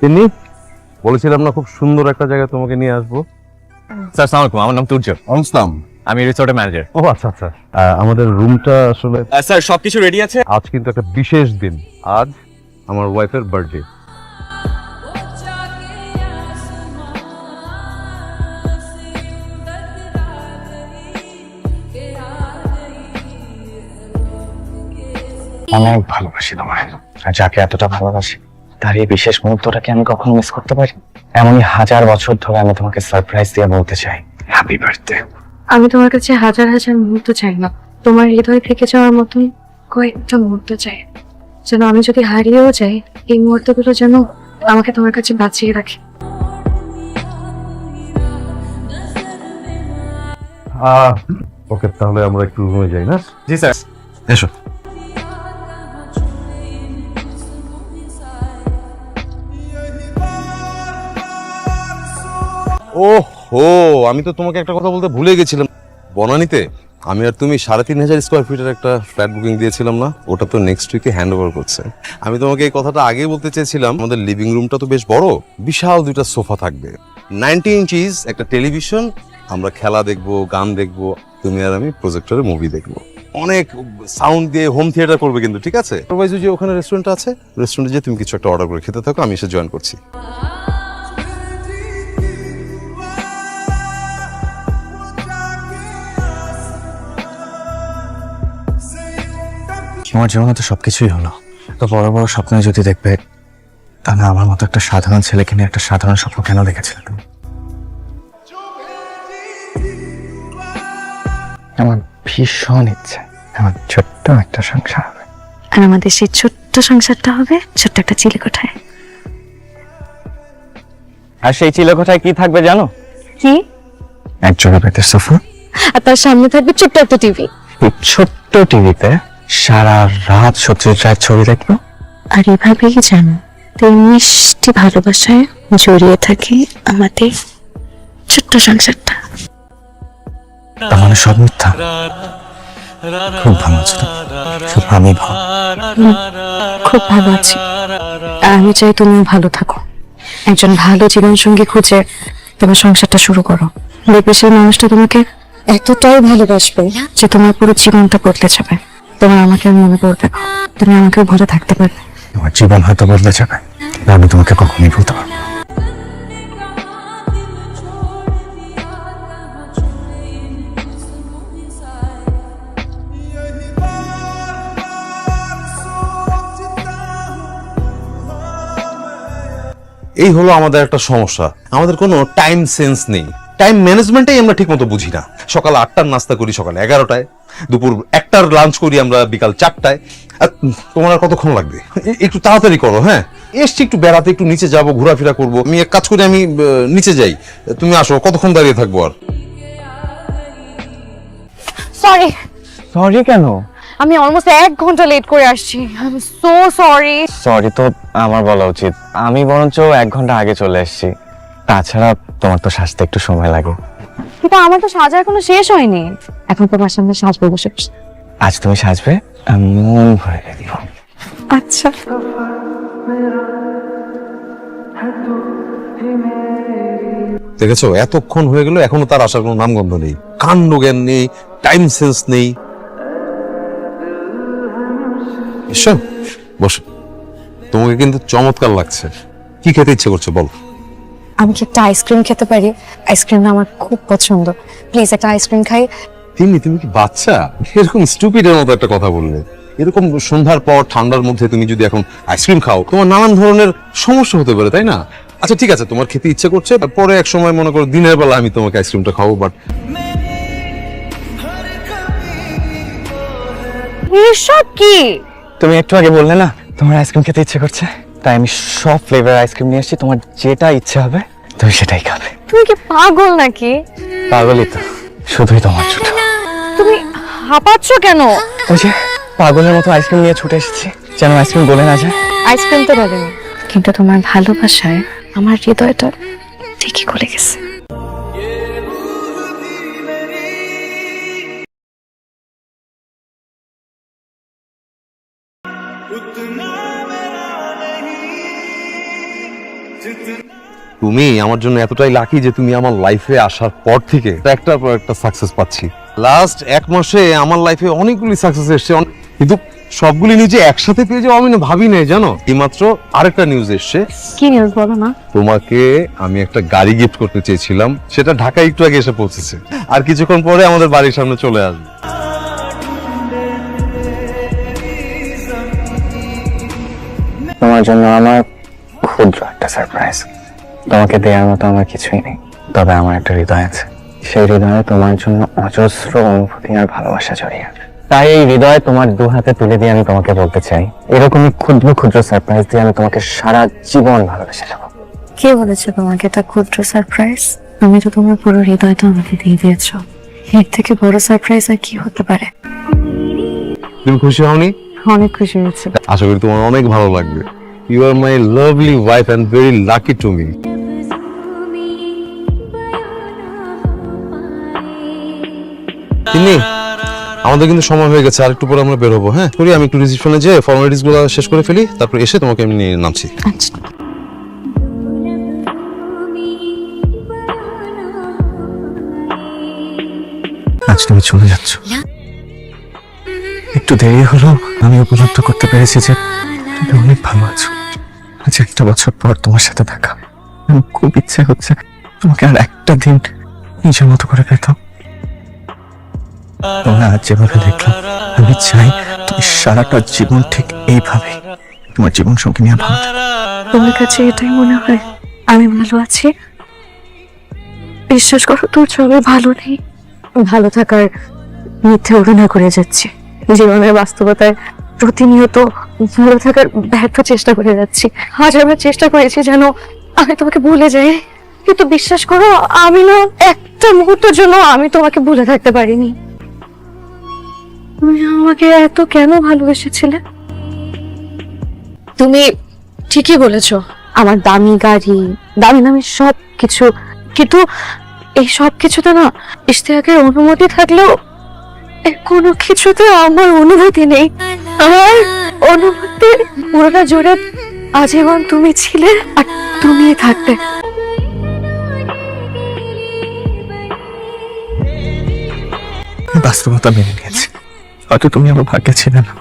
তিনি বলেছিলাম না খুব সুন্দর একটা জায়গায় তোমাকে নিয়ে আসব। স্যার সালাম আলাইকুম আমার নাম তুর্য। অনসলাম আমি রিসোর্টের ম্যানেজার। ও আচ্ছা আচ্ছা। আহ, আমাদের রুমটা আসলে স্যার সবকিছু রেডি আছে? আজ কিন্তু একটা বিশেষ দিন। আজ আমার ওয়াইফের বার্থডে অনেক ভালোবাসি তোমায়। আর যাকে এতটা ভালোবাসি তার এই বিশেষ মুহূর্তটাকে আমি কখনো মিস করতে পারি? এমনই হাজার বছর ধরে আমি তোমাকে সারপ্রাইজ দিয়ে বলতে চাই। হ্যাপি বার্থডে আমি তোমার কাছে হাজার হাজার মুহূর্ত চাই না। তোমার হৃদয় থেকে যাওয়ার মতন কয়েকটা মুহূর্ত চাই। যেন আমি যদি হারিয়েও যাই এই মুহূর্তগুলো যেন আমাকে তোমার কাছে বাঁচিয়ে রাখে। ওকে তাহলে আমরা একটু রুমে যাই না? জি স্যার। এসো। ও হো আমি তো তোমাকে একটা কথা বলতে ভুলে গেছিলাম। বনানীতে, আমি আর তুমি সাড়ে তিন হাজার স্কোয়ার ফিটের একটা ফ্ল্যাট বুকিং দিয়েছিলাম না? ওটা তো নেক্সট উইকে হ্যান্ড ওভার করছে। আমি তোমাকে এই কথাটা আগেই বলতে চেয়েছিলাম, আমাদের লিভিং রুমটা তো বেশ বড়, বিশাল দুইটা সোফা থাকবে। নাইনটি ইঞ্চিস একটা টেলিভিশন আমরা খেলা দেখব, গান দেখব, তুমি আর আমি প্রজেক্টরে মুভি দেখব। অনেক সাউন্ড দিয়ে হোম থিয়েটার করবে কিন্তু, ঠিক আছে? যে ওখানে রেস্টুরেন্ট আছে রেস্টুরেন্টে যে তুমি কিছু একটা অর্ডার করে খেতে থাকো, আমি এসে জয়েন করছি। তোমার জীবনে তো সবকিছুই হলো। তো বড় বড় স্বপ্ন যদি দেখবে তাহলে আমার মতো একটা সাধারণ ছেলেকে নিয়ে একটা সাধারণ স্বপ্ন কেন দেখেছিলে তুমি? আমার ভীষণ ইচ্ছে আমার ছোট্ট একটা সংসার হবে। আর আমাদের সেই ছোট্ট সংসারটা হবে ছোট্ট একটা চিলে কোঠায়। আর সেই চিলেকোঠায় কি থাকবে জানো? কি? এক জোড়া বেতের সোফা। আর তার সামনে থাকবে ছোট্ট একটা টিভি। ছোট্ট টিভিতে সারা রাত রায়ের ছবি দেখব আর এভাবেই জানো? এই মিষ্টি ভালোবাসায় জড়িয়ে থাকে আমাদের ছোট্ট সংসারটা। তার মানে সব মিথ্যা। খুব ভালো আছো? শুধু আমি ভালো। খুব ভালো আছি। আমি চাই তুমিও ভালো থাকো। একজন ভালো জীবনসঙ্গী খুঁজে তোমার সংসারটা শুরু করো। দেখবে সেই মানুষটা তোমাকে এতটাই ভালোবাসবে যে তোমার পুরো জীবনটা বদলে যাবে। তোমার আমাকে মনে পড়বে না। তুমি আমাকেও ভরে থাকতে পারবে। তোমার জীবন হয়তো বদলে যাবে আমি তোমাকে কখনোই ভুলতে পারব এই হলো আমাদের একটা সমস্যা। আমাদের কোনো টাইম সেন্স নেই। টাইম ম্যানেজমেন্টটাই আমরা ঠিকমতো বুঝি না। সকাল আটটার নাস্তা করি সকাল এগারোটায়। দুপুর একটার লাঞ্চ করি আমরা বিকাল চারটায়। তোমার আর কতক্ষণ লাগবে? একটু তাড়াতাড়ি করো হ্যাঁ? এসছি একটু বেড়াতে একটু নিচে যাব ঘোরাফেরা করব। আমি এক কাজ করি আমি নিচে যাই। তুমি আসো কতক্ষণ দাঁড়িয়ে থাকব আর? সরি সরি কেন? আমি অলমোস্ট এক ঘণ্টা লেট করে আসছি। I am so sorry sorry তো আমার বলা উচিত। আমি বরঞ্চ এক ঘণ্টা আগে চলে এসেছি। তাছাড়া তোমার তো সাজতে একটু সময় লাগে। কিন্তু আমার তো সাজা এখনও শেষ হয়নি। এখন তোমার সামনে সাজবো বসে বসে। আজ তুমি সাজবে আমি মন ভরে দিব। আচ্ছা। দেখেছ এতক্ষণ হয়ে গেল এখনও তার আসার কোনো নামগন্ধ নেই। কাণ্ড জ্ঞান নেই টাইম সেন্স নেই। এসো বসো। তোমাকে কিন্তু চমৎকার লাগছে। কি খেতে ইচ্ছে করছে বল। আমি কি একটা আইসক্রিম খেতে পারি? আইসক্রিম আমার খুব পছন্দ। প্লিজ একটা আইসক্রিম খাই। তিন্নি তুমি কি বাচ্চা? এরকম স্টুপিডের মতো একটা কথা বললে। এরকম সন্ধ্যার পর ঠান্ডার মধ্যে তুমি যদি এখন আইসক্রিম খাও তোমার নানান ধরনের সমস্যা হতে পারে তাই না? আচ্ছা ঠিক আছে তোমার খেতে ইচ্ছে করছে পরে এক সময় মনে করো দিনের বেলা আমি তোমাকে আইসক্রিমটা খাব বাট এসব কি? তুমি একটু আগে বললে না তোমার আইসক্রিম খেতে ইচ্ছে করছে? তাই আমি সব ফ্লেভার আইসক্রিম নিয়ে এসেছি তোমার যেটা ইচ্ছে হবে তুমি সেটাই খাবে। তুমি কি পাগল নাকি? পাগলই তো শুধুই তোমার ছোট তুমি হাঁপাচ্ছ কেন? ওই যে পাগলের মতো আইসক্রিম নিয়ে ছুটে এসেছি যেন আইসক্রিম বলে না যায়। আইসক্রিম তো বলেনি কিন্তু তোমার ভালোবাসায় আমার হৃদয়টা ঠিকই গলে গেছে। তুমি আমার জন্য এতটাই লাকি যে তুমি আমার লাইফে আসার পর থেকে একটার পর একটা সাকসেস পাচ্ছি। লাস্ট এক মাসে আমার লাইফে অনেকগুলি সাকসেস এসছে কিন্তু সবগুলি নিজে একসাথে পেয়ে যাব আমি না ভাবি নাই জানো এইমাত্র আরেকটা নিউজ এসছে। কি নিউজ বলো না? তোমাকে আমি একটা গাড়ি গিফট করতে চেয়েছিলাম সেটা ঢাকায় একটু আগে এসে পৌঁছেছে। আর কিছুক্ষণ পরে আমাদের বাড়ির সামনে চলে আসবে। তোমার জন্য আমার ক্ষুদ্র একটা সারপ্রাইজ তোমাকে দেওয়ার মতো আমার কিছুই নেই। তবে আমার একটা হৃদয় আছে। সেই হৃদয়ে তোমার জন্য অজস্র অনুভূতি আর ভালোবাসা জড়িয়ে আছে। তাই এই হৃদয় তোমার দু হাতে তুলে দিয়ে আমি তোমাকে বলতে চাই। এরকমই ক্ষুদ্র ক্ষুদ্র সারপ্রাইজ দিয়ে আমি তোমাকে সারা জীবন ভালোবেসে যাব। কে বলেছে তোমাকে এটা ক্ষুদ্র সারপ্রাইজ তুমি তো তোমার পুরো হৃদয়টা আমাকে দিয়ে দিয়েছ। এর থেকে বড় সারপ্রাইজ আর কি হতে পারে? তুমি খুশি হওনি? অনেক খুশি হয়েছে। আশা করি তোমার অনেক ভালো লাগবে। You are my lovely wife and very lucky to me আমাদের কিন্তু সময় হয়ে গেছে আর একটু পরে আমরা বের হব হ্যাঁ? করি আমি একটু রিসিপশনে যে ফর্মালিটিসগুলো শেষ করে ফেলি তারপর এসে তোমাকে আমি নিয়ে নামছি। আচ্ছা। আজ তুমি চলে যাচ্ছ। একটু দেরি হলো আমি উপলব্ধ করতে পেরেছি যে তুমি অনেক ভালো আছো। আজ একটা বছর পর তোমার সাথে দেখা। আমার খুব ইচ্ছে হচ্ছে তোমাকে আর একটা দিন নিজের মতো করে পেতাম। তোমরা যেভাবে দেখলাম আমি চাই তুমি সারাটা জীবন ঠিক এইভাবে তোমার জীবন সঙ্গী নিয়ে ভালো। তোমার কাছে এটাই মনে হয়। আমি ভালো আছি। বিশ্বাস করো, তোর ভালো নেই। ভালো থাকার মিথ্যে অভিনয় করে জীবনের বাস্তবতায় প্রতিনিয়ত ভালো থাকার ব্যর্থ চেষ্টা করে যাচ্ছি। আজ আমরা চেষ্টা করেছি যেন আমি তোমাকে ভুলে যাই। কিন্তু বিশ্বাস করো, আমি না একটা মুহূর্তের জন্য আমি তোমাকে ভুলে থাকতে পারিনি। তুমি আমাকে এত কেন ভালোবেসেছিলে? তুমি ঠিকই বলেছ আমার দামি গাড়ি দামি দামি সব কিছু কিন্তু এই সব কিছুতে না ইশতিয়াকের অনুমতি থাকলেও কোনো কিছুতে আমার অনুভূতি নেই। আমার অনুভূতি পুরোটা জুড়ে আজীবন তুমি ছিলে আর তুমি থাকবে। আমি বাস্তবতা মেনে নিয়েছি। হয়তো তুমি আমার ভাগ্যে ছিলে না।